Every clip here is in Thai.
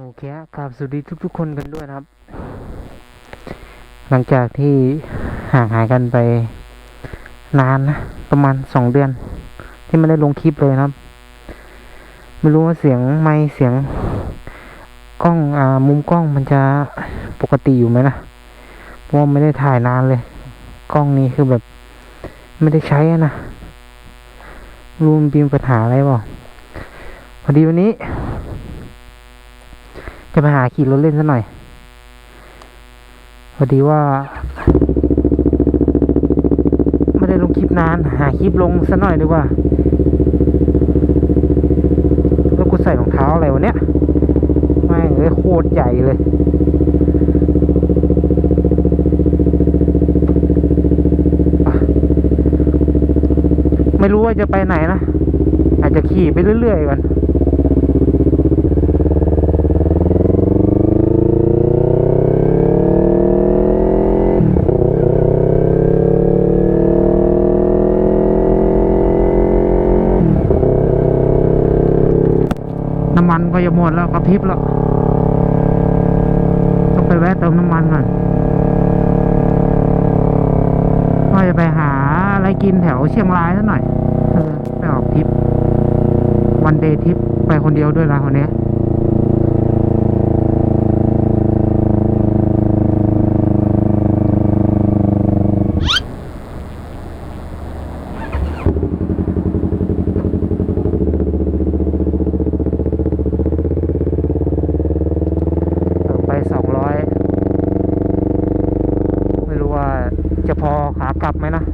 โอเคฮะกราบสวัสดีทุกๆคนกันด้วยนะครับ หลังจากที่ห่างหายกันไปนานนะ ประมาณสองเดือน ที่ไม่ได้ลงคลิปเลยนะครับ ไม่รู้ว่าเสียงไมค์เสียงกล้องอ่ามุมกล้องมันจะปกติอยู่ไหมนะเพราะไม่ได้ถ่ายนานเลย กล้องนี้คือแบบ ไม่ได้ใช้นะรู้มันมีปัญหาอะไรเปล่พอดีวันนี้ จะไปหาขี่รถเล่นซะหน่อย พอดีว่าไม่ได้ลงคลิปนาน หาคลิปลงซะหน่อยดีกว่า แล้วกูใส่รองเท้าอะไรวะเนี้ยแม่งเลยโคตรใหญ่เลยไม่รู้ว่าจะไปไหนนะ อาจจะขี่ไปเรื่อยๆก่อน มันก็จะหมดแล้วกระพริบแล้วต้องไปแวะเติมน้ำมันก่อนก็จะไปหาอะไรกินแถวเชียงรายซะหน่อยไปออกทริปวันเดย์ทริปไปคนเดียวด้วยนะวันนี้ เออไปสองร้อยไม่รู้ว่าจะพอ ขากลับไหมนะ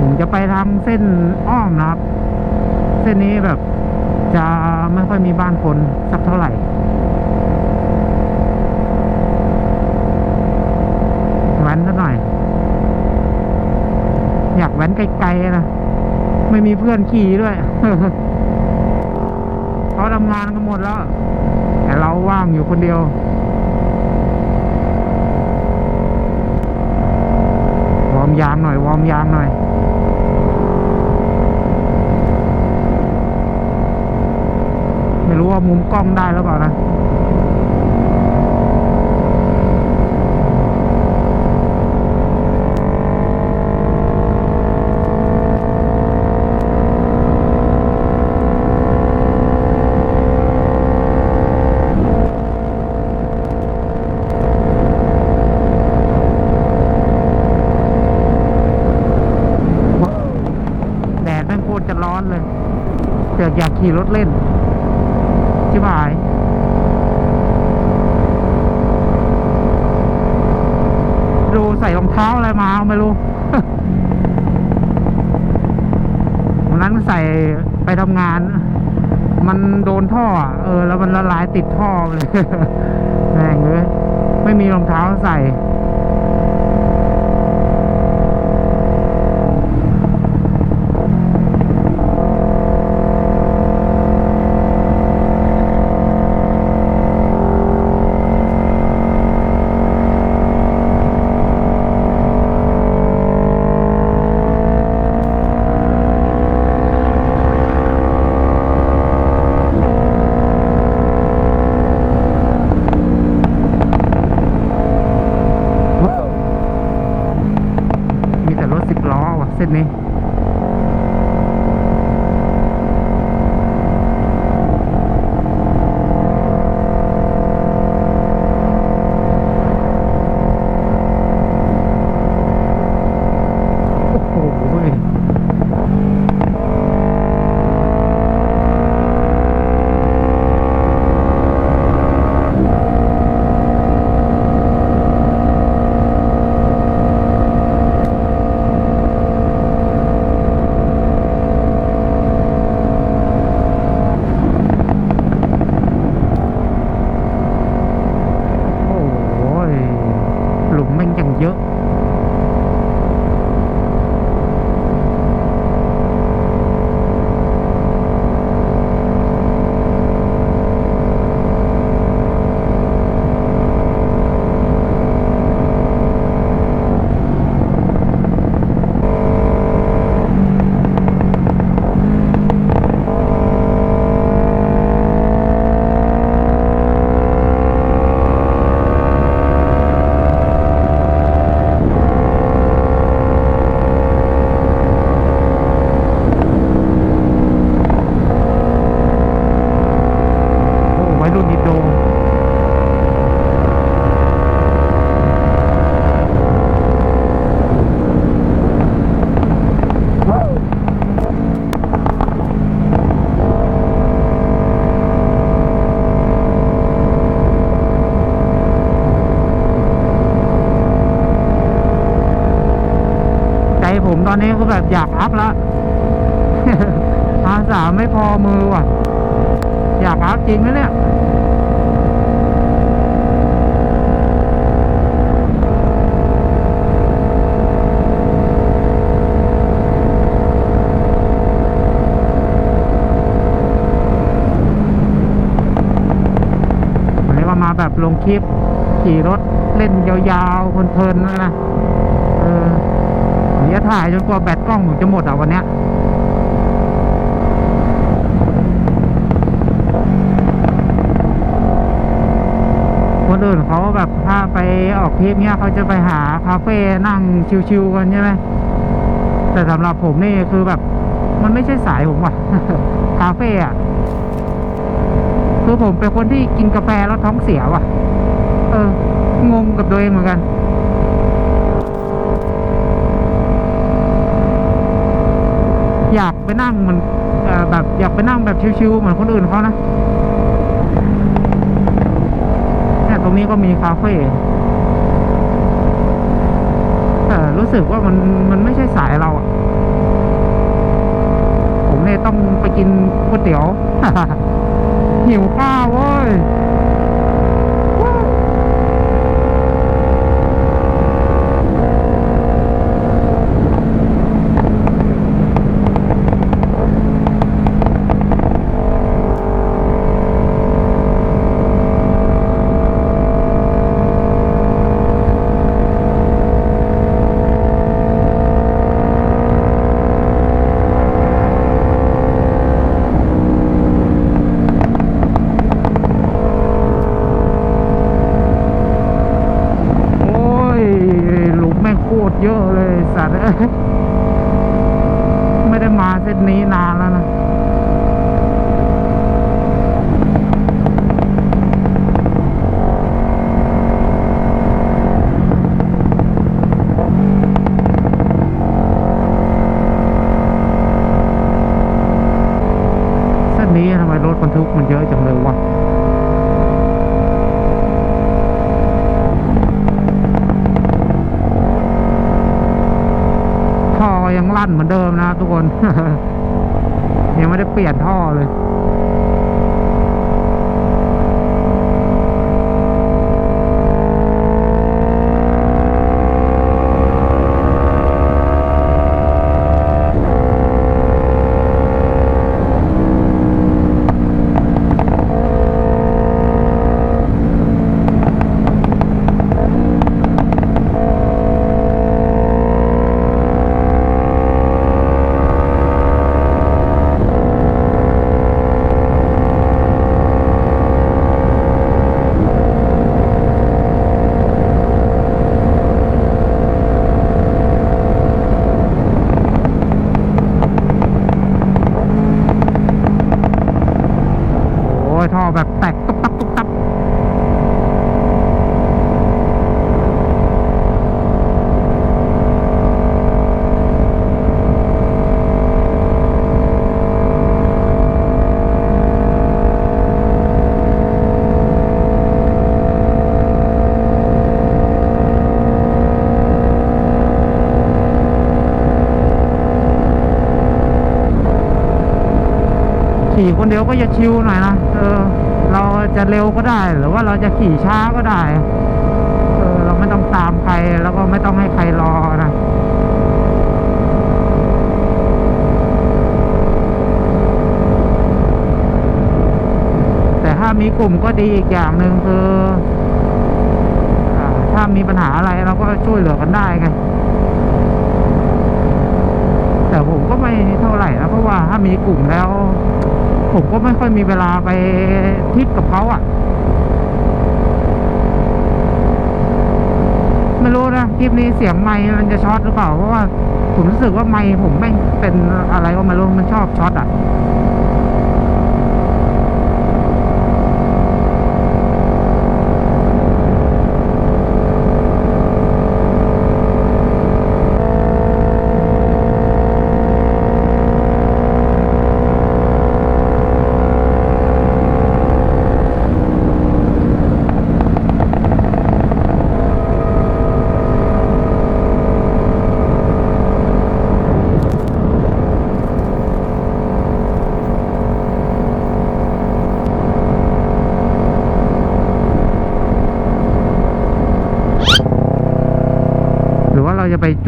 ผมจะไปทางเส้นอ้อมนะครับ เส้นนี้แบบจะไม่ค่อยมีบ้านคนสักเท่าไหร่ แว้นซะหน่อย อยากแว้นไกลๆนะไม่มีเพื่อนขี่ด้วยเขาทำงานกันหมดแล้ว แต่เราว่างอยู่คนเดียววอร์มยางหน่อยวอร์มยางหน่อยไม่รู้ว่ามุมกล้องได้หรือเปล่านะ แดดแม่งโคตรจะร้อนเลยเกิดอยาก ขี่รถเล่น ชิบหายดูใส่รองเท้าอะไรมาไม่รู้วันนั้นใส่ไปทำงาน มันโดนท่อ เออ แล้วมันละลายติดท่อเลยแม่งเลยไม่มีรองเท้าใส่ จริงนะเนี่ยวันนี้ก็มาแบบลงคลิป ขี่รถเล่นยาวๆเพลินๆนะนะเออเดี๋ยวถ่ายจนกว่าแบตกล้องผมจะหมดอะวันเนี้ย อื่นเขาแบบถ้าไปออกทริปเนี้ยเขาจะไปหาคาเฟ่นั่งชิวๆกันใช่ไหมแต่สำหรับผมนี่คือแบบ มันไม่ใช่สายผมว่ะคาเฟ่อะคือผมเป็นคนที่กินกาแฟแล้วท้องเสียว่ะ เอองงกับตัวเองเหมือนกันอยากไปนั่งเหมันเอ่อแบบอยากไปนั่งแบบชิวๆเหมือนคนอื่นเขานะเนี่ย ตรงนี้ก็มีคาเฟ่แต่รู้สึกว่ามันมันไม่ใช่สายเราผมเนี่ยต้องไปกินก๋วยเตี๋ยวหิวข้าวเว้ย โอ้ยหลุมแม่งโคตร เยอะเลยสัตว์ไม่ได้มาเส้นนี้นานแล้วนะ เส้นนี้ทำไมรถบรรทุกมันเยอะจังเลยวะ ท่อยังลั่นเหมือนเดิม นะทุกคน ยังไม่ได้เปลี่ยนท่อเลย โอ้ยท่อแบบแตกตุ๊บตับตุ๊บตับ ขี่คนเดียวก็จะชิวหน่อยนะเออ เราจะเร็วก็ได้ หรือว่าเราจะขี่ช้าก็ได้ เออ เราไม่ต้องตามใครแล้วก็ไม่ต้องให้ใครรอนะแต่ถ้ามีกลุ่มก็ดีอีกอย่างหนึ่งคืออถ้ามีปัญหาอะไรเราก็ช่วยเหลือกันได้ไงแต่ผมก็ไม่เท่าไหร่นะเพราะว่าถ้ามีกลุ่มแล้ว ผมก็ไม่ค่อยมีเวลาไปทิศกับเขาอะ่ะ ไม่รู้นะคลิปนี้เสียงไม้มันจะช็อตหรือเปล่า เพราะว่าผมรู้สึกว่าไม้ผมไม่เป็นอะไรก็ไม่รู้มันชอบช็อตอะจะ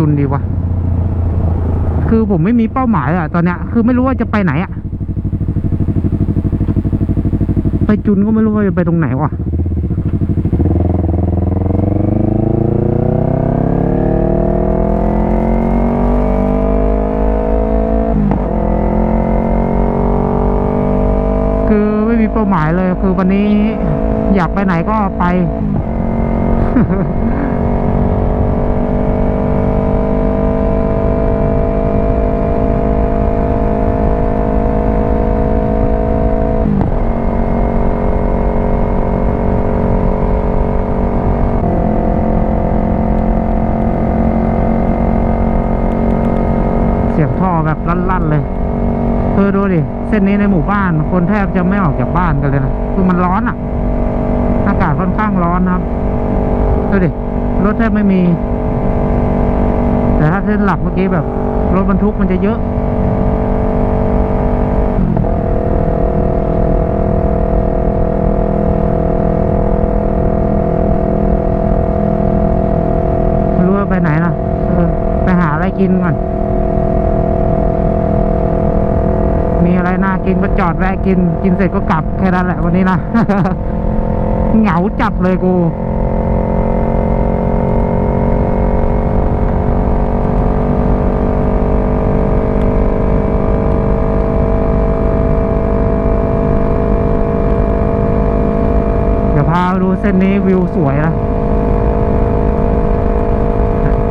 นดีวะ คือผมไม่มีเป้าหมายอะตอนเนี้ย คือไม่รู้ว่าจะไปไหนอะไปจุนก็ไม่รู้ว่าจะไปตรงไหนวะคือไม่มีเป้าหมายเลย คือวันนี้อยากไปไหนก็ไป เสียงท่อแบบลั่นๆเลย เออ ดิเส้นนี้ในหมู่บ้าน คนแทบจะไม่ออกจากบ้านกันเลยนะคือมันร้อนอะ่ะ อากาศค่อนข้างร้อนนะครับดูดิรถแทบไม่มี แต่ถ้าเส้นหลักเมื่อกี้แบบ รถบรรทุกมันจะเยอะไม่รู้ว่าไปไหนนะเออ ไปหาอะไรกินก่อน มีอะไรน่ากินก็จอดแวะกิน กินเสร็จก็กลับแค่นั้นแหละวันนี้นะเหงาจับเลยกูเดี๋ยวพาดูเส้นนี้วิวสวยนะ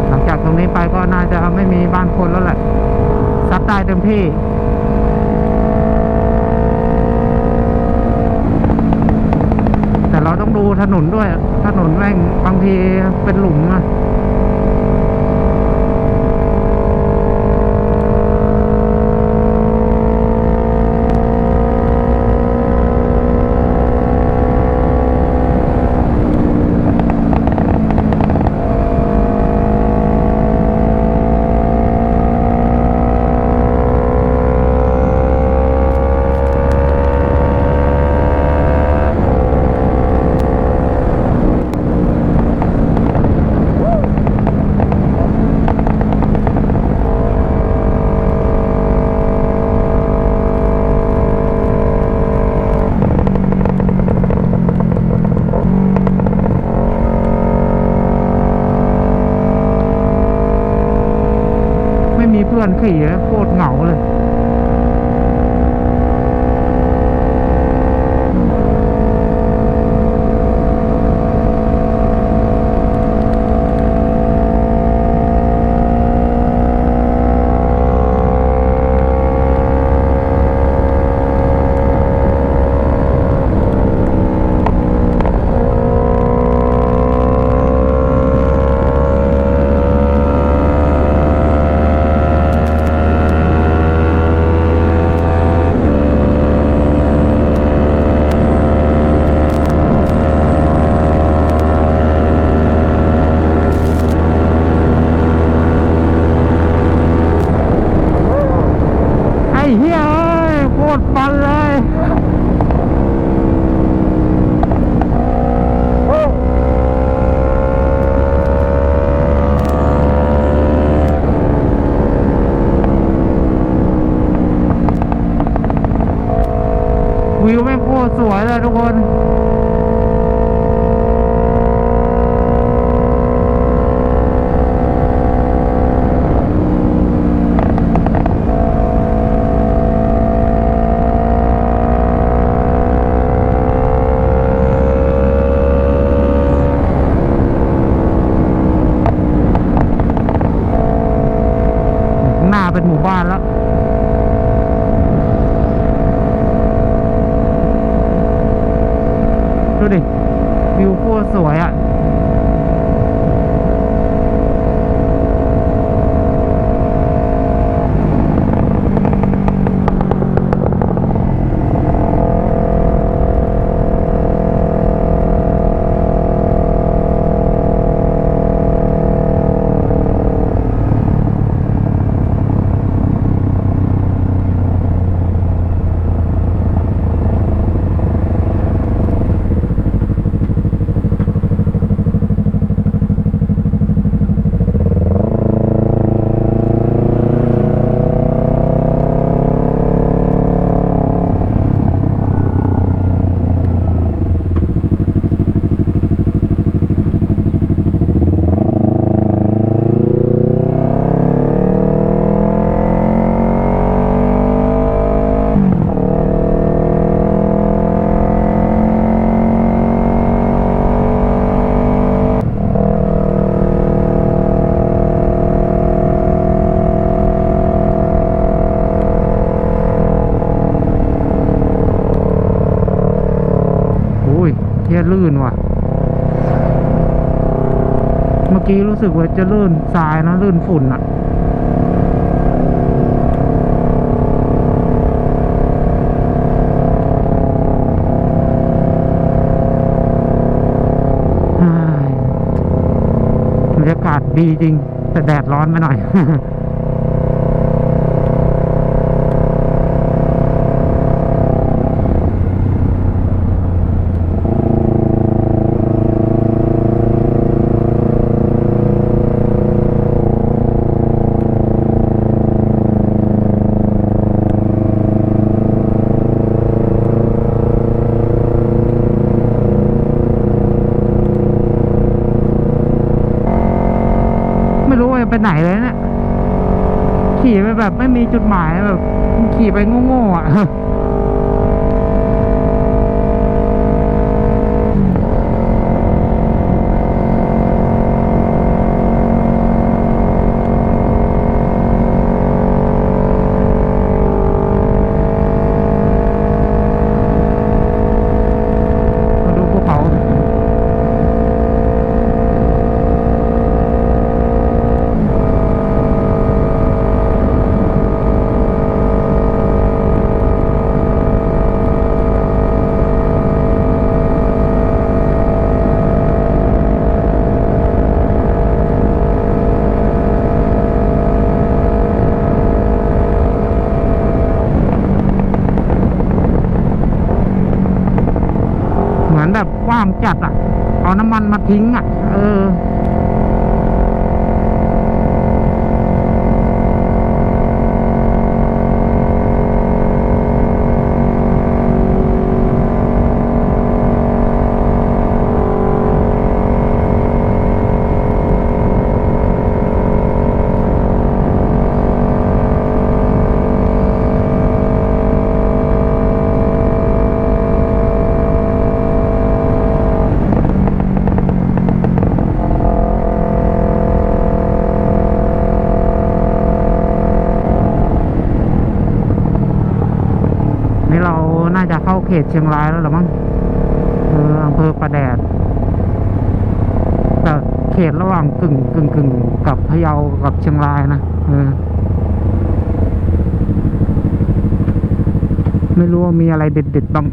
หลังจากตรงนี้ไปก็น่าจะไม่มีบ้านคนแล้วแหละซัดได้เต็มที่ แต่เราต้องดู ถนนด้วย ถนนแม่งบางทีเป็นหลุมอะ ลื่นว่ะ เมื่อกี้รู้สึกว่าจะลื่นทรายนะลื่นฝุ่นอะเฮ้ยบรรยากาศดีจริง แต่แดดร้อนไปหน่อย ไม่รู้ว่าจะไปไหนเลยเนี่ย ขี่ไป แบบไม่มีจุดหมายแบบขี่ไปโง่ๆอะ มาดูภูเขา เหมือนแบบว่าง จัดอะ เอาน้ำมันมาทิ้งอะ เออ นี่เราน่าจะเข้าเข ตเชียงรายแล้วหรือมั้งเอออำเภอประแดดแต่เขตระหว่างกึ่งกึ่งกึ่งกับพะเยากับเชียงรายนะเออไม่รู้ว่ามีอะไรเด็ดๆบ้าง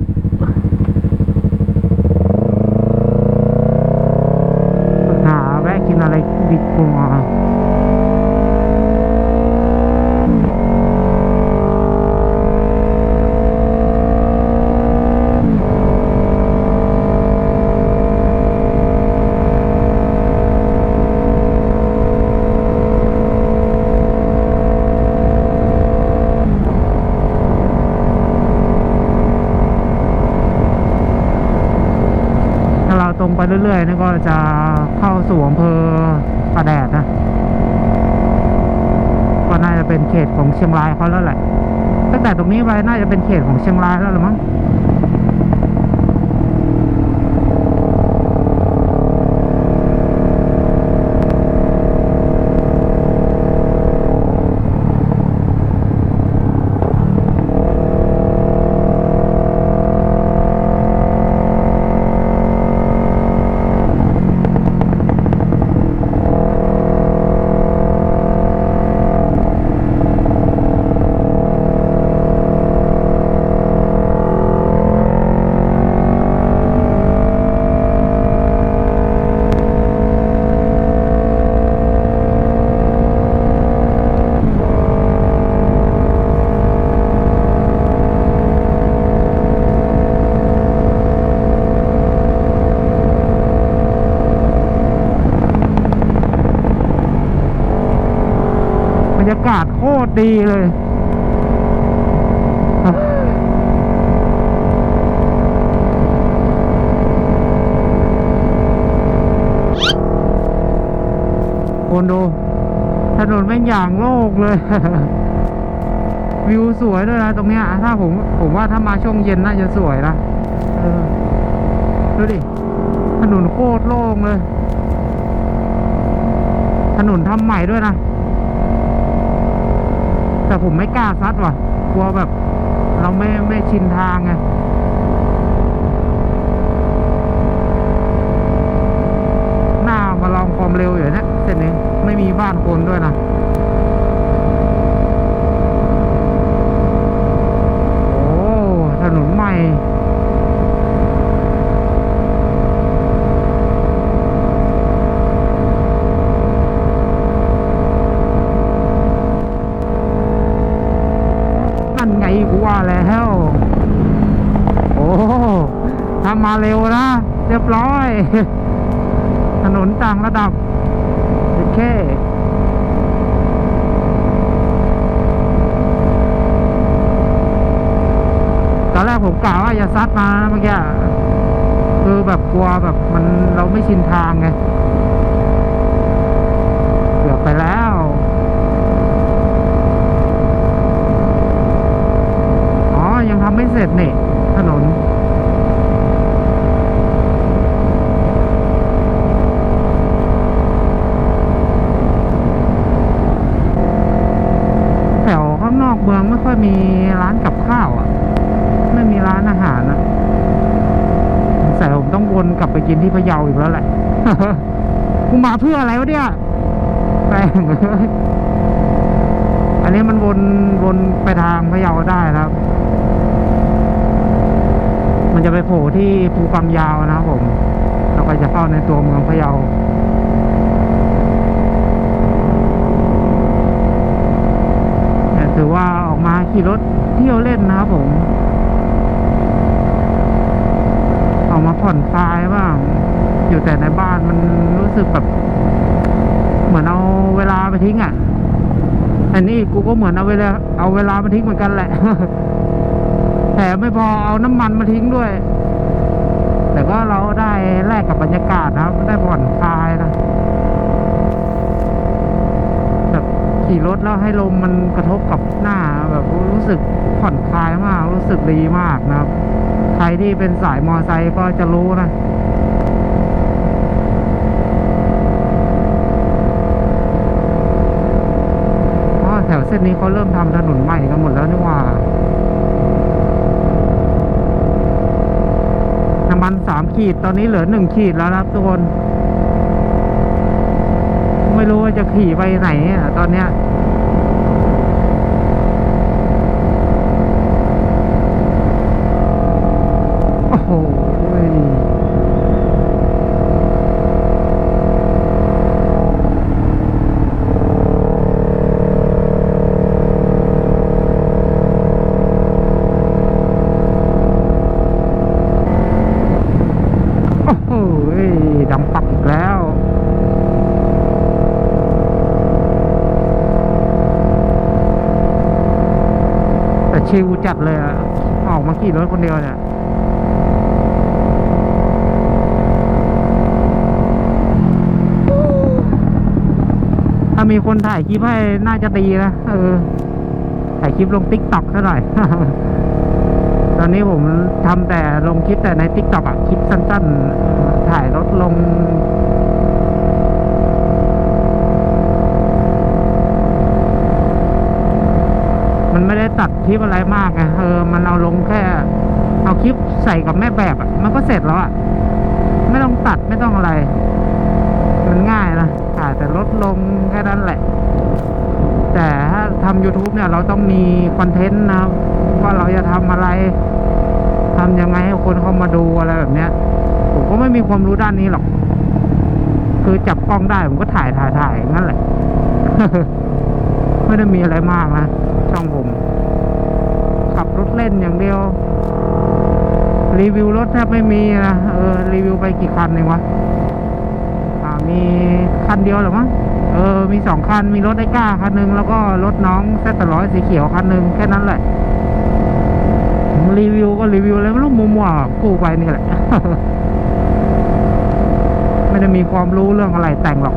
จะเข้าสู่อำเภอประแดดนะ ก็น่าจะเป็นเขตของเชียงรายเขาแล้วแหละ ตั้งแต่ตรงนี้ไปน่าจะเป็นเขตของเชียงรายแล้วหรือมั้ง ตรดีเลย คนดู ถนนแม่งอย่างโลกเลย วิวสวยด้วยนะตรงเนี้ย ถ้าผม ผมว่าถ้ามาช่วงเย็นน่าจะสวยนะดูดิ ถนนโคตรโล่งเลย ถนนทำใหม่ด้วยนะ แต่ผมไม่กล้าซัดว่ะ กลัวแบบ เราไม่ไม่ชินทางไงหน้ามาลองความเร็วอยู่นะเส้นนี้ไม่มีบ้านคนด้วยนะ ระดับโอเคตอนแรกผมกล่าวว่าอย่าซัดมาเมื่อกี้คือแบบกลัวแบบมันเราไม่ชินทางไงเกือบไปแล้วอ๋อยังทำไม่เสร็จนี่น แถวข้างนอกเมืองไม่ค่อยมีร้านกับข้าวอะ ไม่มีร้านอาหารนะสงสัยผมต้องวน กินที่พะเยาอีกแล้วแหละกูมาเพื่ออะไรวะเนี่ยแปลงอันนี้มันวนวนไปทางพะเยาได้ครับ มันจะไปโผล่ที่ภูกำยาวนะครับผม แล้วก็จะเข้าในตัวเมืองพะเยาถือว่าออกมาขี่รถเที่ยวเล่นนะครับผม ออก มาผ่อนคลายบ้าง อยู่แต่ในบ้านมันรู้สึกแบบ เหมือนเอาเวลาไปทิ้งอะอันนี้กูก็เหมือนเอาเวลาเอาเวลามาทิ้งเหมือนกันแหละแถมไม่พอเอาน้ำมันมาทิ้งด้วย แต่ก็เราได้แลกกับบรรยากาศนะครับได้ผ่อนคลายนะแบบขี่รถแล้วให้ลมมันกระทบกับหน้า แบบรู้สึกผ่อนคลายมาก รู้สึกดีมากนะครับ ใครที่เป็นสายมอไซค์ก็จะรู้นะเพราะแถวเส้นนี้เขาเริ่มทำถนนใหม่กันหมดแล้วนี่หว่าน้ำมันสามขีดตอนนี้เหลือหนึ่งขีดแล้วนะครับทุกคน ไม่รู้ว่าจะขี่ไปไหนอะตอนเนี้ย โอ้โหโอ้โหดำปักอีกแล้ว แต่ ชิวจัดเลยอะออกมาขี่รถคนเดียวเนี่ย ถ้า มีคนถ่ายคลิปให้น่าจะดีนะเออ ถ่ายคลิปลงติ๊กต็อกซะหน่อย ตอนนี้ผมทำแต่ลงคลิปแต่ในติ๊กต็อกอะคลิปสั้นๆ ถ่ายรถลง มันไม่ได้ตัดคลิปอะไรมากไงเออ มันเอาลงแค่ เอาคลิปใส่กับแม่แบบอะมันก็เสร็จแล้วอะไม่ต้องตัดไม่ต้องอะไร มันง่ายนะ ถ่ายแต่ลดลงแค่นั้นแหละ แต่ถ้าทำ YouTube เนี่ย เราต้องมีคอนเทนต์นะว่าเราจะทำอะไรทำยังไงให้คนเข้ามาดูอะไรแบบเนี้ย ผมก็ไม่มีความรู้ด้านนี้หรอก คือจับกล้องได้ผมก็ถ่ายถ่ายถ่ายงนั้นแหละ ไม่ได้มีอะไรมากนะช่องผม ขับรถเล่นอย่างเดียว รีวิวรถแทบไม่มีนะเออรีวิวไปกี่คันเองวะ มีคันเดียวหรือมั้งเออ มีสองคัน มีรถไอ้ก้าคันหนึ่งแล้วก็รถน้องแซตร้อยสีเขียวคันหนึ่งแค่นั้นแหละ รีวิวก็รีวิวอะไรไม่รู้มัวๆกู้ไปนี่แหละ ไม่ได้มีความรู้เรื่องอะไรแต่งหรอก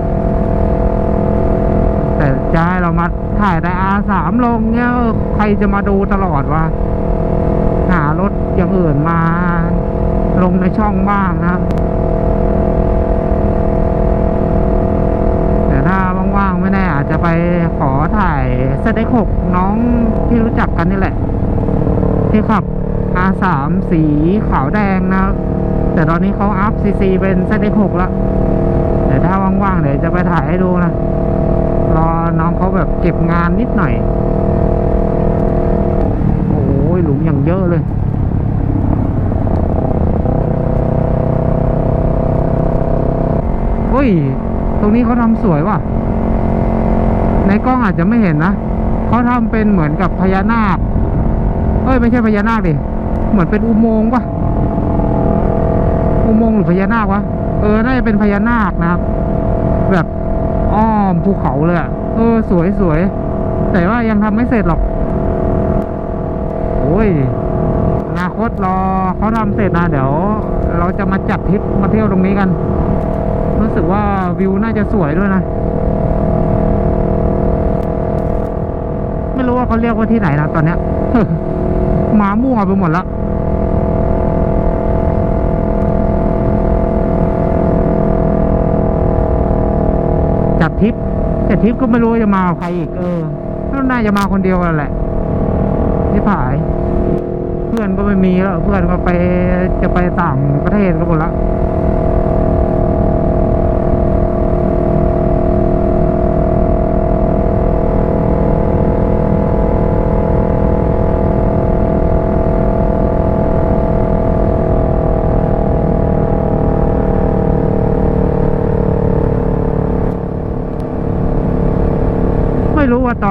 แต่จะให้เรามาถ่ายแต่อาสามลงเนี้ยใครจะมาดูตลอดวะ หารถอย่างอื่นมา ลงในช่องบ้างนะครับ แต่ถ้าว่างๆไม่แน่อาจจะไป ขอถ่ายเซตหกน้องที่รู้จักกันนี่แหละ ที่ขับ R3 สีขาวแดงนะ แต่ตอนนี้เขาอัพซีซีเป็นเซตหกแล้วเดี๋ยวถ้าว่างๆเดี๋ยวจะไปถ่ายให้ดูนะ รอน้องเขาแบบเก็บงานนิดหน่อย โอ้ยหลุมอย่างเยอะเลยเฮ้ย ตรงนี้เขาทำสวยว่ะ ในกล้องอาจจะไม่เห็นนะเขาทำเป็นเหมือนกับพญานาค เอ้ยไม่ใช่พญานาคดิ เหมือนเป็นอุโมงค์ปะอุโมงค์หรือพญานาควะ เออ น่าจะเป็นพญานาคนะครับ แบบอ้อมภูเขาเลยอะเออ สวยสวย แต่ว่ายังทำไม่เสร็จหรอก โอ้ยอนาคตรอเขาทำเสร็จนะ เดี๋ยว เราจะมาจัดทริปมาเที่ยวตรงนี้กัน รู้สึกว่าวิวน่าจะสวยด้วยนะ ไม่รู้ ว่าเขาเรียกว่าที่ไหนนะตอนเนี้ยหมามั่วไปหมดแล้วจัดทริปแต่ทริปก็ไม่รู้จะมาใครอีกเออก็น่าจะมาคนเดียวกันแหละที่ผาย เพื่อนก็ไม่มีแล้ว เพื่อนก็ไปจะไปต่างประเทศก็หมดละ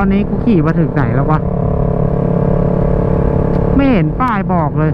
อนนี้กูขี่มาถึงไหนแล้ววะ ไม่เห็นป้ายบอกเลย